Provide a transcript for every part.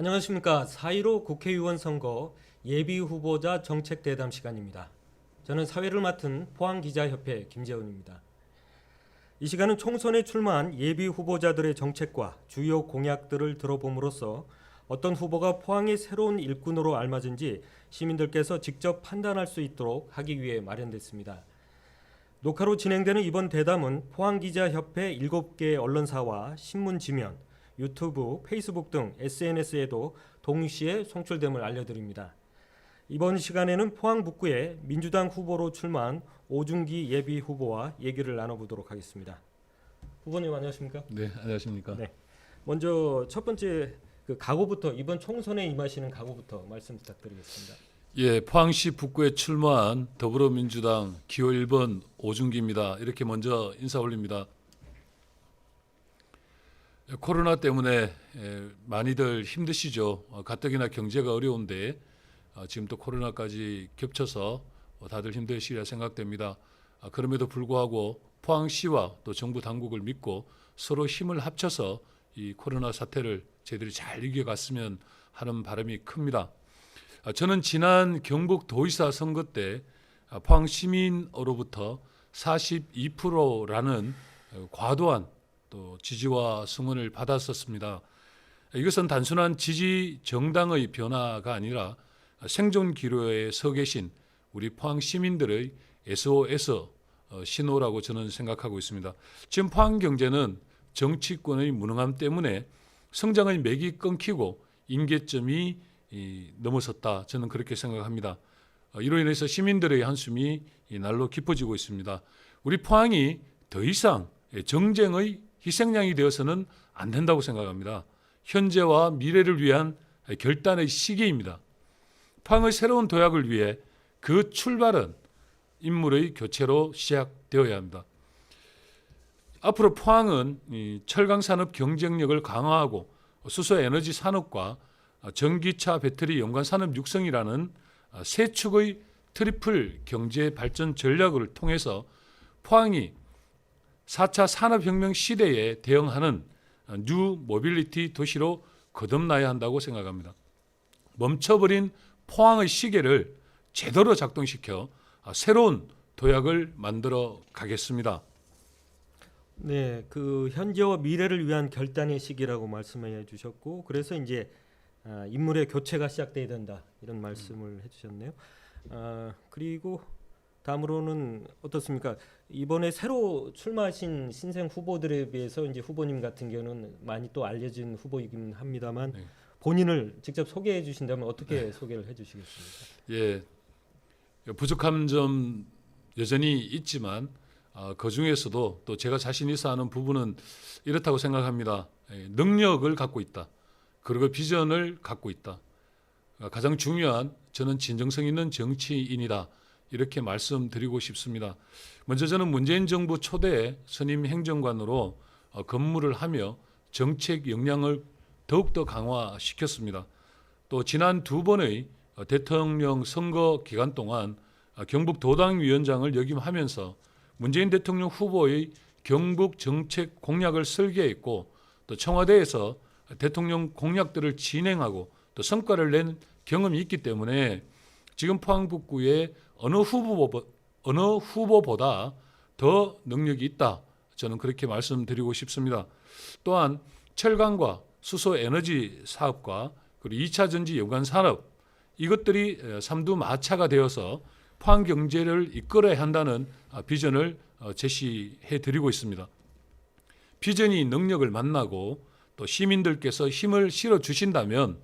안녕하십니까. 4.15 국회의원 선거 예비 후보자 정책 대담 시간입니다. 저는 사회를 맡은 포항기자협회 김재훈입니다. 이 시간은 총선에 출마한 예비 후보자들의 정책과 주요 공약들을 들어봄으로써 어떤 후보가 포항의 새로운 일꾼으로 알맞은지 시민들께서 직접 판단할 수 있도록 하기 위해 마련됐습니다. 녹화로 진행되는 이번 대담은 포항기자협회 7개 언론사와 신문 지면, 유튜브, 페이스북 등 SNS에도 동시에 송출됨을 알려드립니다. 이번 시간에는 포항 북구에 민주당 후보로 출마한 오중기 예비 후보와 얘기를 나눠보도록 하겠습니다. 후보님 안녕하십니까? 네, 안녕하십니까? 네. 먼저 첫 번째 그 각오부터 이번 총선에 임하시는 각오부터 말씀 부탁드리겠습니다. 예, 포항시 북구에 출마한 더불어민주당 기호 1번 오준기입니다. 이렇게 먼저 인사 올립니다. 예, 코로나 때문에 예, 많이들 힘드시죠. 어, 가뜩이나 경제가 어려운데 어, 지금 또 코로나까지 겹쳐서 어, 다들 힘드시리라 생각됩니다. 아, 그럼에도 불구하고 포항시와 또 정부 당국을 믿고 서로 힘을 합쳐서 이 코로나 사태를 저희들이 잘 이겨갔으면 하는 바람이 큽니다. 아, 저는 지난 경북 도의사 선거 때 아, 포항 시민으로부터 42%라는 어, 과도한 또 지지와 승원을 받았었습니다. 이것은 단순한 지지 정당의 변화가 아니라 생존 기로에 서 계신 우리 포항 시민들의 SOS 어, 신호라고 저는 생각하고 있습니다. 지금 포항 경제는 정치권의 무능함 때문에 성장의 맥이 끊기고 임계점이 이, 넘어섰다. 저는 그렇게 생각합니다. 어, 이로 인해서 시민들의 한숨이 이 날로 깊어지고 있습니다. 우리 포항이 더 이상 정쟁의 희생양이 되어서는 안 된다고 생각합니다. 현재와 미래를 위한 결단의 시기입니다. 포항의 새로운 도약을 위해 그 출발은 인물의 교체로 시작되어야 합니다. 앞으로 포항은 이 철강 산업 경쟁력을 강화하고 수소 에너지 산업과 전기차 배터리 연관 산업 육성이라는 세 축의 트리플 경제 발전 전략을 통해서 포항이 4차 산업혁명 시대에 대응하는 뉴 모빌리티 도시로 거듭나야 한다고 생각합니다. 멈춰버린 포항의 시계를 제대로 작동시켜 새로운 도약을 만들어 가겠습니다. 네, 그 현재와 미래를 위한 결단의 시기라고 말씀해 주셨고 그래서 이제 아, 인물의 교체가 시작돼야 된다 이런 말씀을 해주셨네요. 아, 그리고 다음으로는 어떻습니까? 이번에 새로 출마하신 신생 후보들에 비해서 이제 후보님 같은 경우는 많이 또 알려진 후보이긴 합니다만 네. 본인을 직접 소개해 주신다면 어떻게 소개를 해 주시겠습니까? 예, 부족한 점 여전히 있지만 아, 그 중에서도 또 제가 자신 있어 하는 부분은 이렇다고 생각합니다. 예, 능력을 갖고 있다. 그리고 비전을 갖고 있다. 아, 가장 중요한 저는 진정성 있는 정치인이다. 이렇게 말씀드리고 싶습니다. 먼저 저는 문재인 정부 초대 선임 행정관으로 어, 근무를 하며 정책 역량을 더욱더 강화시켰습니다. 또 지난 두 번의 어, 대통령 선거 기간 동안 어, 경북 도당 위원장을 역임하면서 문재인 대통령 후보의 경북 정책 공약을 설계했고 또 청와대에서 대통령 공약들을 진행하고 또 성과를 낸 경험이 있기 때문에 지금 포항 북구에 어느 후보 어느 후보보다 더 능력이 있다. 저는 그렇게 말씀드리고 싶습니다. 또한 철강과 수소 에너지 사업과 그리고 2차 전지 연관 산업 이것들이 삼두 마차가 되어서 포항 경제를 이끌어야 한다는 아, 비전을 어, 제시해 드리고 있습니다. 비전이 능력을 만나고 또 시민들께서 힘을 실어 주신다면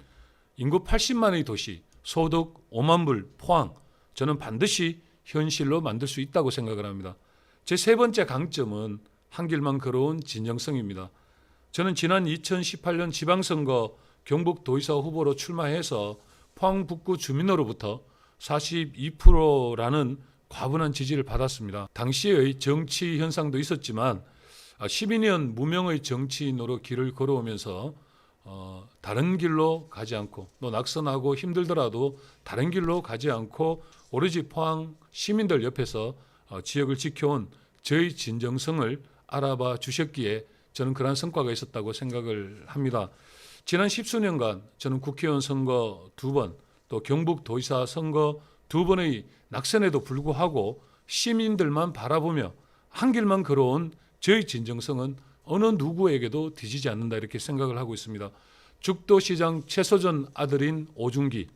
인구 80만의 도시, 소득 5만 불 포항 저는 반드시 현실로 만들 수 있다고 생각을 합니다. 제 세 번째 강점은 한 길만 걸어온 진정성입니다. 저는 지난 2018년 지방선거 경북도의사 후보로 출마해서 포항 북구 주민으로부터 42%라는 과분한 지지를 받았습니다. 당시의 정치 현상도 있었지만 12년 무명의 정치인으로 길을 걸어오면서 어, 다른 길로 가지 않고 또 낙선하고 힘들더라도 다른 길로 가지 않고 오로지 포항 시민들 옆에서 어, 지역을 지켜온 저의 진정성을 알아봐 주셨기에 저는 그러한 성과가 있었다고 생각을 합니다. 지난 십수년간 저는 국회의원 선거 두 번, 또 경북도지사 선거 두 번의 낙선에도 불구하고 시민들만 바라보며 한 길만 걸어온 저희 진정성은 어느 누구에게도 뒤지지 않는다 이렇게 생각을 하고 있습니다. 죽도시장 최소전 아들인 오중기,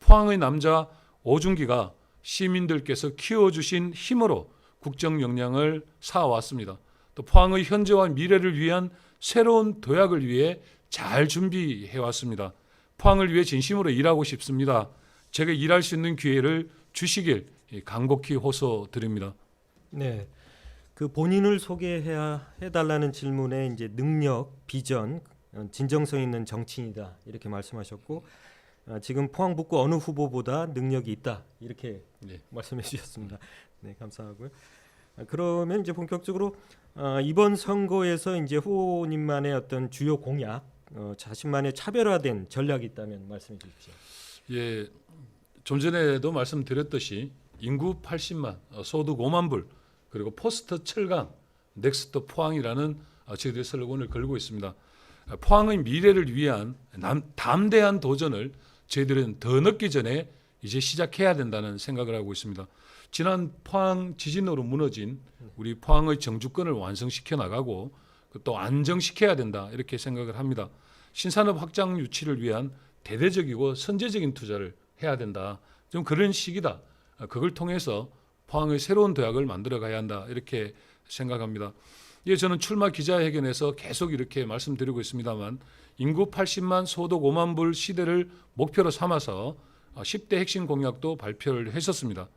포항의 남자 오중기가 시민들께서 키워주신 힘으로 국정 역량을 쌓아왔습니다. 또 포항의 현재와 미래를 위한 새로운 도약을 위해 잘 준비해 왔습니다. 포항을 위해 진심으로 일하고 싶습니다. 제가 일할 수 있는 기회를 주시길 간곡히 호소드립니다. 네. 그 본인을 소개해야 해달라는 질문에 이제 능력, 비전, 어, 진정성 있는 정치인이다 이렇게 말씀하셨고 아, 지금 포항 북구 어느 후보보다 능력이 있다 이렇게 네. 말씀해 주셨습니다. 네, 감사하고요. 아, 그러면 이제 본격적으로 아, 이번 선거에서 이제 후보님만의 어떤 주요 공약, 어, 자신만의 차별화된 전략이 있다면 말씀해 주십시오. 예, 좀 전에도 말씀드렸듯이 인구 80만, 어, 소득 5만 불, 그리고 포스트 철강, 넥스트 포항이라는 어, 저희들의 슬로건을 걸고 있습니다. 어, 포항의 미래를 위한 남, 담대한 도전을 저희들은 더 늦기 전에 이제 시작해야 된다는 생각을 하고 있습니다. 지난 포항 지진으로 무너진 우리 포항의 정주권을 완성시켜 나가고 그또 안정시켜야 된다 이렇게 생각을 합니다. 신산업 확장 유치를 위한 대대적이고 선제적인 투자를 해야 된다. 좀 그런 시기다. 어, 그걸 통해서 포항의 새로운 도약을 만들어 가야 한다. 이렇게 생각합니다. 예, 저는 출마 기자회견에서 계속 이렇게 말씀드리고 있습니다만 인구 80만 소득 5만 불 시대를 목표로 삼아서 어, 10대 핵심 공약도 발표를 했었습니다.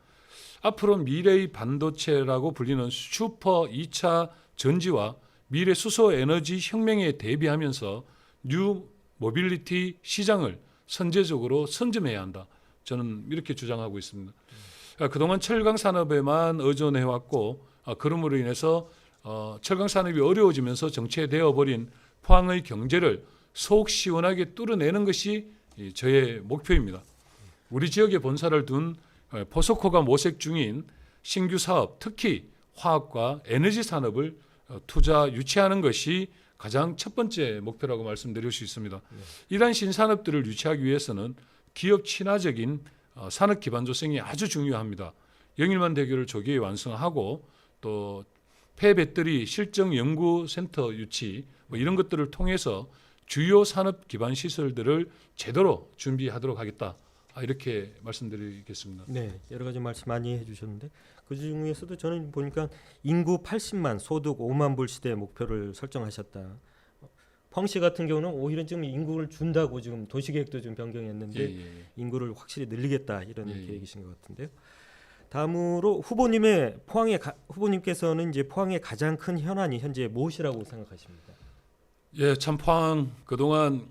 앞으로 미래의 반도체라고 불리는 슈퍼 2차 전지와 미래 수소 에너지 혁명에 대비하면서 뉴 모빌리티 시장을 선제적으로 선점해야 한다. 저는 이렇게 주장하고 있습니다. 아, 그동안 철강 산업에만 의존해 왔고 아, 그럼으로 인해서 어, 철강 산업이 어려워지면서 정체되어 버린 포항의 경제를 속 시원하게 뚫어내는 것이 이 저의 목표입니다. 우리 지역에 본사를 둔 어, 포스코가 모색 중인 신규 사업, 특히 화학과 에너지 산업을 어, 투자 유치하는 것이 가장 첫 번째 목표라고 말씀드릴 수 있습니다. 이러한 신산업들을 유치하기 위해서는 기업 친화적인 어, 산업 기반 조성이 아주 중요합니다. 영일만 대교를 조기에 완성하고 또 폐배터리 실정 연구 센터 유치 뭐 이런 것들을 통해서 주요 산업 기반 시설들을 제대로 준비하도록 하겠다. 아, 이렇게 말씀드리겠습니다. 네, 여러 가지 말씀 많이 해주셨는데 그 중에서도 저는 보니까 인구 80만, 소득 5만 불 시대 목표를 설정하셨다. 펑시 같은 경우는 오히려 지금 인구를 준다고 지금 도시계획도 좀 변경했는데 예, 예, 예. 인구를 확실히 늘리겠다 이런 예, 예. 계획이신 것 같은데요. 다음으로 후보님의 포항의 가, 후보님께서는 이제 포항의 가장 큰 현안이 현재 무엇이라고 생각하십니까? 예, 참 포항 그동안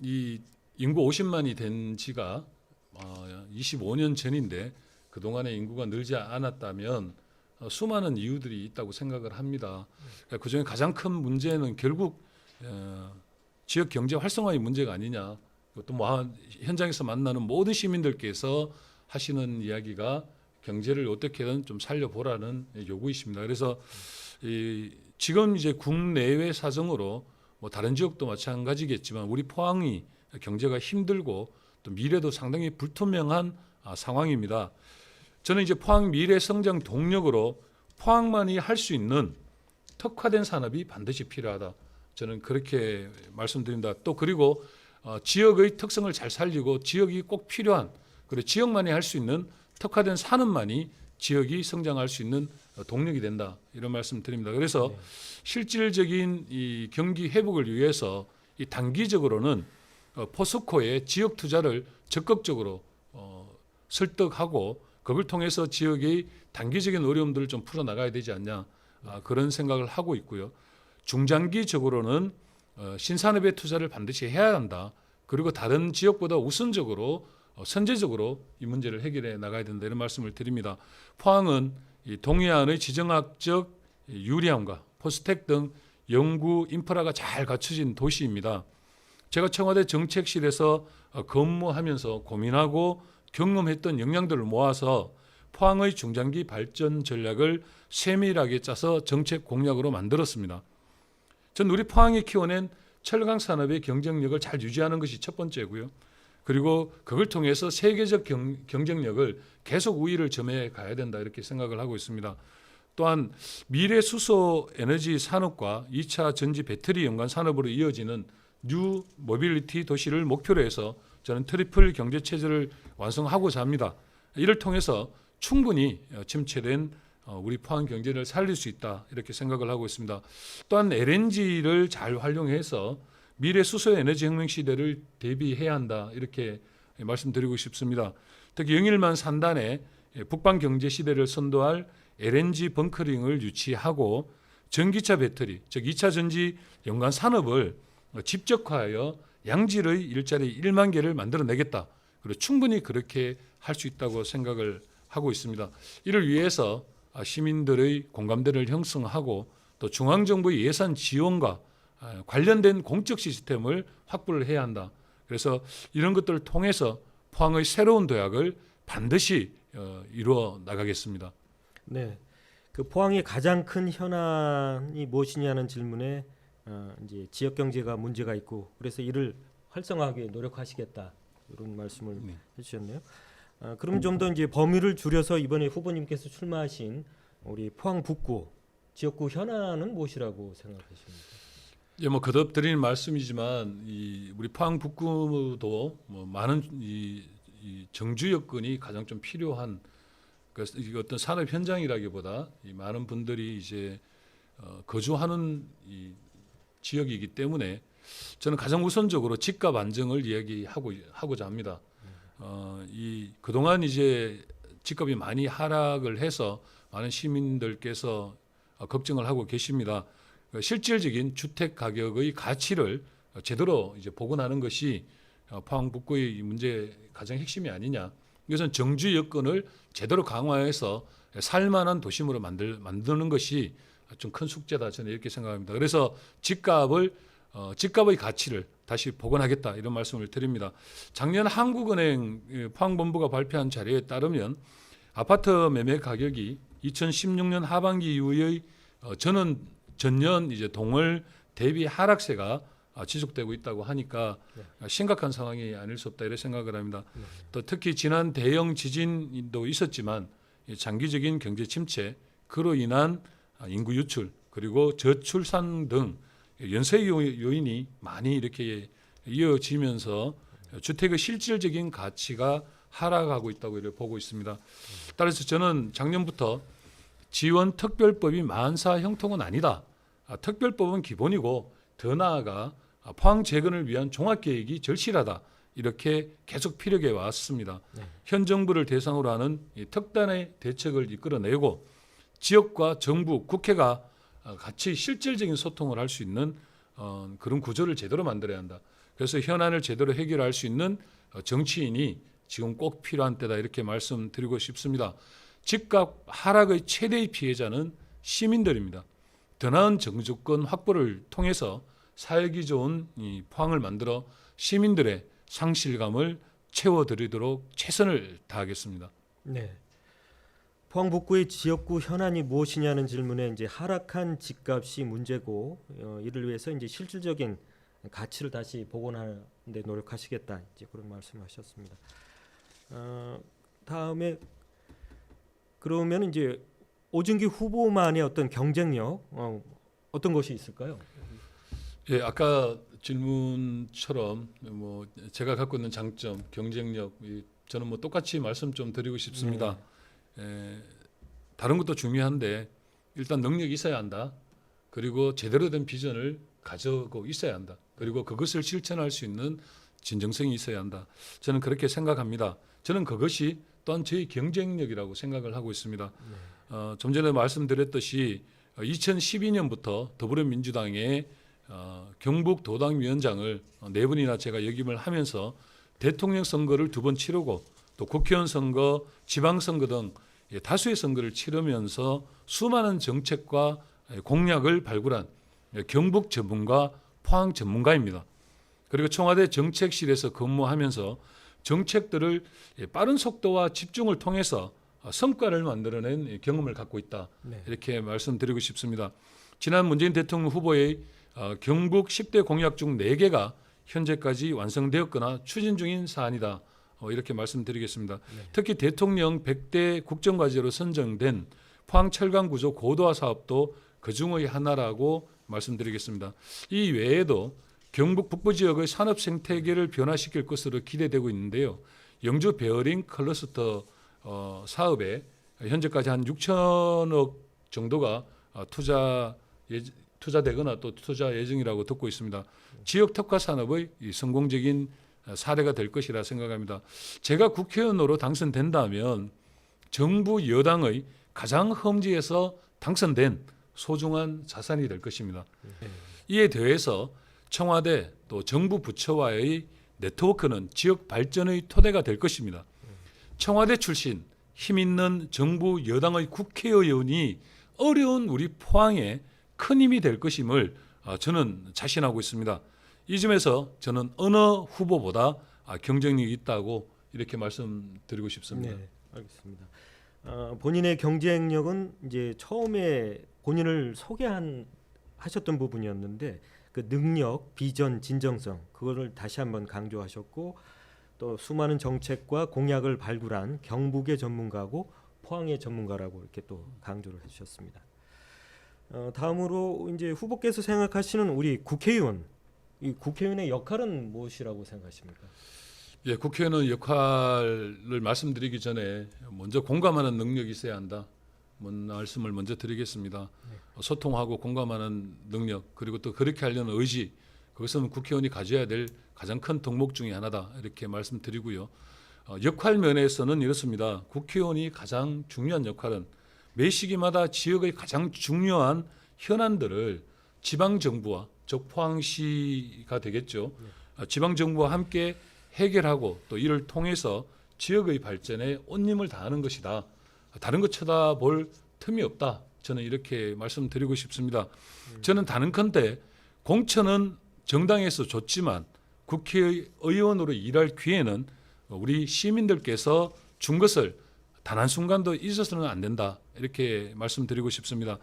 이 인구 50만이 된 지가 어, 25년 전인데 그동안의 인구가 늘지 않았다면 어, 수많은 이유들이 있다고 생각을 합니다. 그러니까 그중에 가장 큰 문제는 결국 어, 지역 경제 활성화의 문제가 아니냐. 또 뭐 현장에서 만나는 모든 시민들께서 하시는 이야기가 경제를 어떻게든 좀 살려보라는 요구이십니다. 그래서 이 지금 이제 국내외 사정으로 뭐 다른 지역도 마찬가지겠지만 우리 포항이 경제가 힘들고 또 미래도 상당히 불투명한 아, 상황입니다. 저는 이제 포항 미래 성장 동력으로 포항만이 할 수 있는 특화된 산업이 반드시 필요하다. 저는 그렇게 말씀드립니다. 또 그리고 어, 지역의 특성을 잘 살리고 지역이 꼭 필요한 그리고 지역만이 할 수 있는 특화된 산업만이 지역이 성장할 수 있는 어, 동력이 된다. 이런 말씀 드립니다. 그래서 네. 실질적인 이 경기 회복을 위해서 이 단기적으로는 어, 포스코의 지역 투자를 적극적으로 어, 설득하고 그걸 통해서 지역의 단기적인 어려움들을 좀 풀어 나가야 되지 않냐 아, 그런 생각을 하고 있고요. 중장기적으로는 어, 신산업의 투자를 반드시 해야 한다. 그리고 다른 지역보다 우선적으로 어, 선제적으로 이 문제를 해결해 나가야 된다 이런 말씀을 드립니다. 포항은 이 동해안의 지정학적 유리함과 포스텍 등 연구 인프라가 잘 갖춰진 도시입니다. 제가 청와대 정책실에서 어, 근무하면서 고민하고 경험했던 역량들을 모아서 포항의 중장기 발전 전략을 세밀하게 짜서 정책 공약으로 만들었습니다. 전 우리 포항이 키워낸 철강 산업의 경쟁력을 잘 유지하는 것이 첫 번째고요. 그리고 그걸 통해서 세계적 경, 경쟁력을 계속 우위를 점해 가야 된다 이렇게 생각을 하고 있습니다. 또한 미래 수소 에너지 산업과 2차 전지 배터리 연관 산업으로 이어지는 뉴 모빌리티 도시를 목표로 해서 저는 트리플 경제 체제를 완성하고자 합니다. 이를 통해서 충분히 어, 침체된 어, 우리 포항 경제를 살릴 수 있다 이렇게 생각을 하고 있습니다. 또한 LNG를 잘 활용해서 미래 수소 에너지 혁명 시대를 대비해야 한다 이렇게 말씀드리고 싶습니다. 특히 영일만 산단에 북방 경제 시대를 선도할 LNG 벙커링을 유치하고 전기차 배터리 즉 2차 전지 연관 산업을 집적화하여 양질의 일자리 1만 개를 만들어내겠다. 그리고 충분히 그렇게 할 수 있다고 생각을 하고 있습니다. 이를 위해서 아, 시민들의 공감대를 형성하고 또 중앙 정부의 예산 지원과 아, 관련된 공적 시스템을 확보를 해야 한다. 그래서 이런 것들을 통해서 포항의 새로운 도약을 반드시 어, 이루어 나가겠습니다. 네. 그 포항의 가장 큰 현안이 무엇이냐는 질문에 어, 이제 지역 경제가 문제가 있고 그래서 이를 활성화하기 노력하시겠다 이런 말씀을 네. 해주셨네요. 아, 그럼 좀 더 이제 범위를 줄여서 이번에 후보님께서 출마하신 우리 포항 북구 지역구 현안은 무엇이라고 생각하십니까? 예, 뭐 거듭 드리는 말씀이지만 이 우리 포항 북구도 뭐 많은 이, 이 정주 여건이 가장 좀 필요한 이 어떤 산업 현장이라기보다 이 많은 분들이 이제 어, 거주하는 이 지역이기 때문에 저는 가장 우선적으로 집값 안정을 이야기하고 하고자 합니다. 어, 이 그동안 이제 집값이 많이 하락을 해서 많은 시민들께서 어, 걱정을 하고 계십니다. 그 실질적인 주택 가격의 가치를 제대로 이제 복원하는 것이 어, 포항 북구의 이 문제 가장 핵심이 아니냐. 이것은 정주 여건을 제대로 강화해서 살만한 도심으로 만들 만드는 것이 좀 큰 숙제다 저는 이렇게 생각합니다. 그래서 집값을 어, 집값의 가치를 다시 복원하겠다 이런 말씀을 드립니다. 작년 한국은행 예, 포항본부가 발표한 자료에 따르면 아파트 매매 가격이 2016년 하반기 이후의 어, 저는 전년 이제 동월 대비 하락세가 아, 지속되고 있다고 하니까 네. 아, 심각한 상황이 아닐 수 없다 이렇게 생각을 합니다. 또 특히 지난 대형 지진도 있었지만 이 장기적인 경제 침체 그로 인한 아, 인구 유출 그리고 저출산 등 연쇄 요- 요인이 많이 이렇게 이어지면서 주택의 실질적인 가치가 하락하고 있다고 이렇게 보고 있습니다. 따라서 저는 작년부터 지원 특별법이 만사 형통은 아니다. 아, 특별법은 기본이고 더 나아가 아, 포항 재건을 위한 종합 계획이 절실하다. 이렇게 계속 피력해 왔습니다. 네. 현 정부를 대상으로 하는 이 특단의 대책을 이끌어내고 지역과 정부, 국회가 어, 같이 실질적인 소통을 할 수 있는 어, 그런 구조를 제대로 만들어야 한다. 그래서 현안을 제대로 해결할 수 있는 어, 정치인이 지금 꼭 필요한 때다 이렇게 말씀드리고 싶습니다. 집값 하락의 최대의 피해자는 시민들입니다. 더 나은 정주권 확보를 통해서 살기 좋은 이 포항을 만들어 시민들의 상실감을 채워드리도록 최선을 다하겠습니다. 네. 포항 북구의 지역구 현안이 무엇이냐는 질문에 이제 하락한 집값이 문제고 어, 이를 위해서 이제 실질적인 가치를 다시 복원하는 데 노력하시겠다 이제 그런 말씀하셨습니다. 어, 다음에 그러면 이제 오진기 후보만의 어떤 경쟁력 어, 어떤 것이 있을까요? 예, 아까 질문처럼 뭐 제가 갖고 있는 장점, 경쟁력, 이 저는 뭐 똑같이 말씀 좀 드리고 싶습니다. 에, 다른 것도 중요한데 일단 능력이 있어야 한다. 그리고 제대로 된 비전을 가지고 있어야 한다. 그리고 그것을 실천할 수 있는 진정성이 있어야 한다. 저는 그렇게 생각합니다. 저는 그것이 또한 저희 경쟁력이라고 생각을 하고 있습니다. 어, 좀 전에 말씀드렸듯이 2012년부터 더불어민주당의 어, 경북 도당위원장을 어, 네 분이나 제가 역임을 하면서 대통령 선거를 두 번 치르고 또 국회의원 선거, 지방선거 등 예, 다수의 선거를 치르면서 수많은 정책과 예, 공약을 발굴한 예, 경북 전문가, 포항 전문가입니다. 그리고 청와대 정책실에서 근무하면서 정책들을 예, 빠른 속도와 집중을 통해서 어, 성과를 만들어낸 예, 경험을 갖고 있다. 네. 이렇게 말씀드리고 싶습니다. 지난 문재인 대통령 후보의 어, 경북 10대 공약 중 4개가 현재까지 완성되었거나 추진 중인 사안이다. 어, 이렇게 말씀드리겠습니다. 특히 대통령 100대 국정과제로 선정된 포항 철강 구조 고도화 사업도 그 중의 하나라고 말씀드리겠습니다. 이 외에도 경북 북부 지역의 산업 생태계를 변화시킬 것으로 기대되고 있는데요. 영주 베어링 클러스터 어, 사업에 현재까지 한 6천억 정도가 어, 투자 예, 투자되거나 또 투자 예정이라고 듣고 있습니다. 지역 특화 산업의 이 성공적인 어, 사례가 될 것이라 생각합니다. 제가 국회의원으로 당선된다면 정부 여당의 가장 험지에서 당선된 소중한 자산이 될 것입니다. 이에 더해서 청와대 또 정부 부처와의 네트워크는 지역 발전의 토대가 될 것입니다. 청와대 출신 힘 있는 정부 여당의 국회의원이 어려운 우리 포항에 큰 힘이 될 것임을 아, 저는 자신하고 있습니다. 이 점에서 저는 어느 후보보다 아, 경쟁력이 있다고 이렇게 말씀드리고 싶습니다. 네, 알겠습니다. 어, 본인의 경쟁력은 이제 처음에 본인을 소개한 하셨던 부분이었는데 그 능력, 비전, 진정성 그거를 다시 한번 강조하셨고 또 수많은 정책과 공약을 발굴한 경북의 전문가고 포항의 전문가라고 이렇게 또 강조를 해주셨습니다. 어, 다음으로 이제 후보께서 생각하시는 우리 국회의원 이 국회의원의 역할은 무엇이라고 생각하십니까? 예, 국회의원의 역할을 말씀드리기 전에 먼저 공감하는 능력이 있어야 한다. 뭔 말씀을 먼저 드리겠습니다. 어, 소통하고 공감하는 능력 그리고 또 그렇게 하려는 의지 그것은 국회의원이 가져야 될 가장 큰 덕목 중의 하나다 이렇게 말씀드리고요. 어, 역할 면에서는 이렇습니다. 국회의원이 가장 중요한 역할은 매 시기마다 지역의 가장 중요한 현안들을 지방 정부와 즉 포항시가 되겠죠. 어, 지방 정부와 함께 해결하고 또 이를 통해서 지역의 발전에 온님을 다하는 것이다. 다른 것 쳐다볼 틈이 없다. 저는 이렇게 말씀드리고 싶습니다. 저는 다른컨대 공천은 정당에서 줬지만 국회의원으로 일할 기회는 우리 시민들께서 준 것을 단 한 순간도 잊어서는 안 된다. 이렇게 말씀드리고 싶습니다.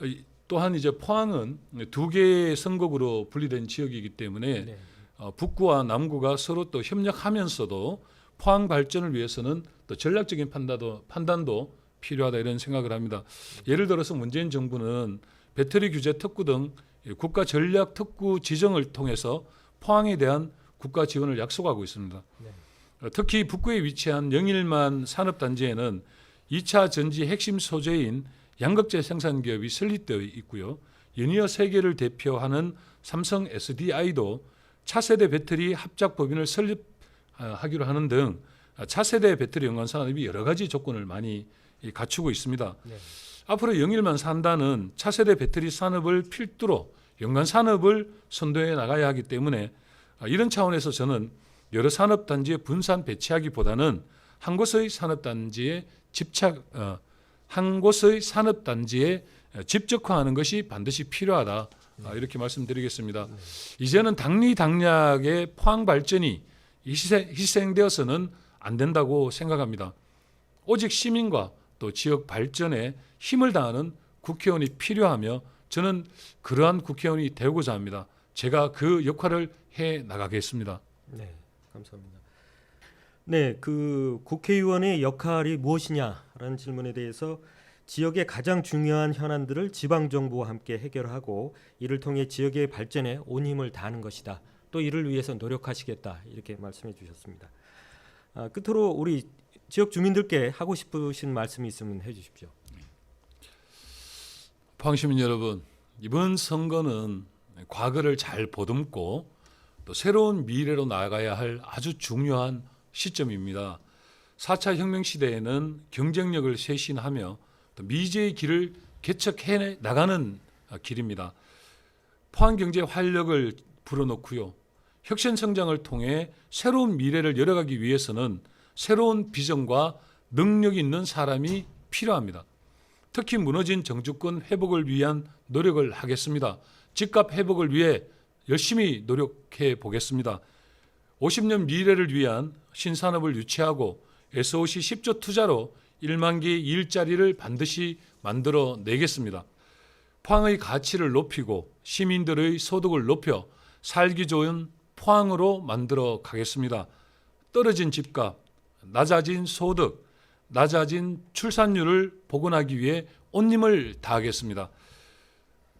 어, 이- 또한 이제 포항은 두 개의 선곡으로 분리된 지역이기 때문에 네. 어, 북구와 남구가 서로 또 협력하면서도 포항 발전을 위해서는 또 전략적인 판단도 판단도 필요하다 이런 생각을 합니다. 예를 들어서 문재인 정부는 배터리 규제 특구 등 국가 전략 특구 지정을 통해서 포항에 대한 국가 지원을 약속하고 있습니다. 네. 어, 특히 북구에 위치한 영일만 산업단지에는 2차 전지 핵심 소재인 양극재 생산 기업이 설립되어 있고요. 연이어 세계를 대표하는 삼성 SDI도 차세대 배터리 합작 법인을 설립하기로 하는 등 차세대 배터리 연관 산업이 여러 가지 조건을 많이 이, 갖추고 있습니다. 네. 앞으로 영일만 산다는 차세대 배터리 산업을 필두로 연관 산업을 선도해 나가야 하기 때문에 아, 이런 차원에서 저는 여러 산업 단지에 분산 배치하기보다는 한 곳의 산업 단지에 집착 어, 한 곳의 산업 단지에 어, 집적화하는 것이 반드시 필요하다 아, 이렇게 말씀드리겠습니다. 이제는 당리당략의 포항 발전이 희생, 희생되어서는 안 된다고 생각합니다. 오직 시민과 또 지역 발전에 힘을 다하는 국회의원이 필요하며 저는 그러한 국회의원이 되고자 합니다. 제가 그 역할을 해 나가겠습니다. 네, 감사합니다. 네, 그 국회의원의 역할이 무엇이냐 라는 질문에 대해서 지역의 가장 중요한 현안들을 지방 정부와 함께 해결하고 이를 통해 지역의 발전에 온 힘을 다하는 것이다. 또 이를 위해서 노력하시겠다 이렇게 말씀해 주셨습니다. 아, 끝으로 우리 지역 주민들께 하고 싶으신 말씀이 있으면 해주십시오. 포항 시민 여러분, 이번 선거는 과거를 잘 보듬고 또 새로운 미래로 나아가야 할 아주 중요한 시점입니다. 4차 혁명 시대에는 경쟁력을 쇄신하며 또 미래의 길을 개척해 나가는 길입니다. 포항 경제 활력을 불어넣고요. 혁신 성장을 통해 새로운 미래를 열어가기 위해서는 새로운 비전과 능력 있는 사람이 필요합니다. 특히 무너진 정주권 회복을 위한 노력을 하겠습니다. 집값 회복을 위해 열심히 노력해 보겠습니다. 50년 미래를 위한 신산업을 유치하고 SOC 10조 투자로 1만 개의 일자리를 반드시 만들어 내겠습니다. 포항의 가치를 높이고 시민들의 소득을 높여 살기 좋은 포항으로 만들어 가겠습니다. 떨어진 집값, 낮아진 소득, 낮아진 출산율을 복원하기 위해 온 힘을 다하겠습니다.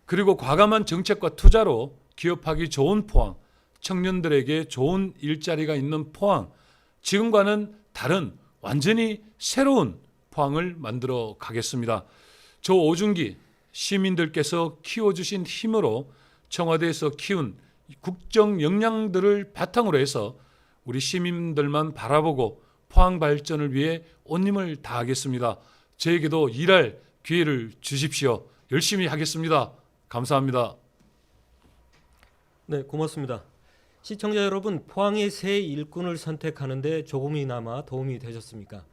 그리고 과감한 정책과 투자로 기업하기 좋은 포항, 청년들에게 좋은 일자리가 있는 포항, 지금과는 다른 완전히 새로운 포항을 만들어 가겠습니다. 저 오중기 시민들께서 키워주신 힘으로 청와대에서 키운 국정 역량들을 바탕으로 해서 우리 시민들만 바라보고 포항 발전을 위해 온 힘을 다하겠습니다. 저에게도 일할 기회를 주십시오. 열심히 하겠습니다. 감사합니다. 네, 고맙습니다. 시청자 여러분, 포항의 새 일꾼을 선택하는데 조금이나마 도움이 되셨습니까?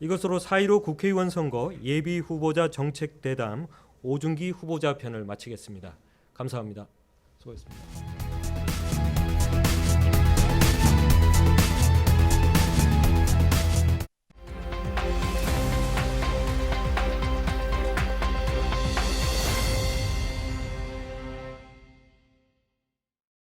이것으로 4.15 국회의원 선거 예비 후보자 정책 대담 오중기 후보자 편을 마치겠습니다. 감사합니다. 수고했습니다.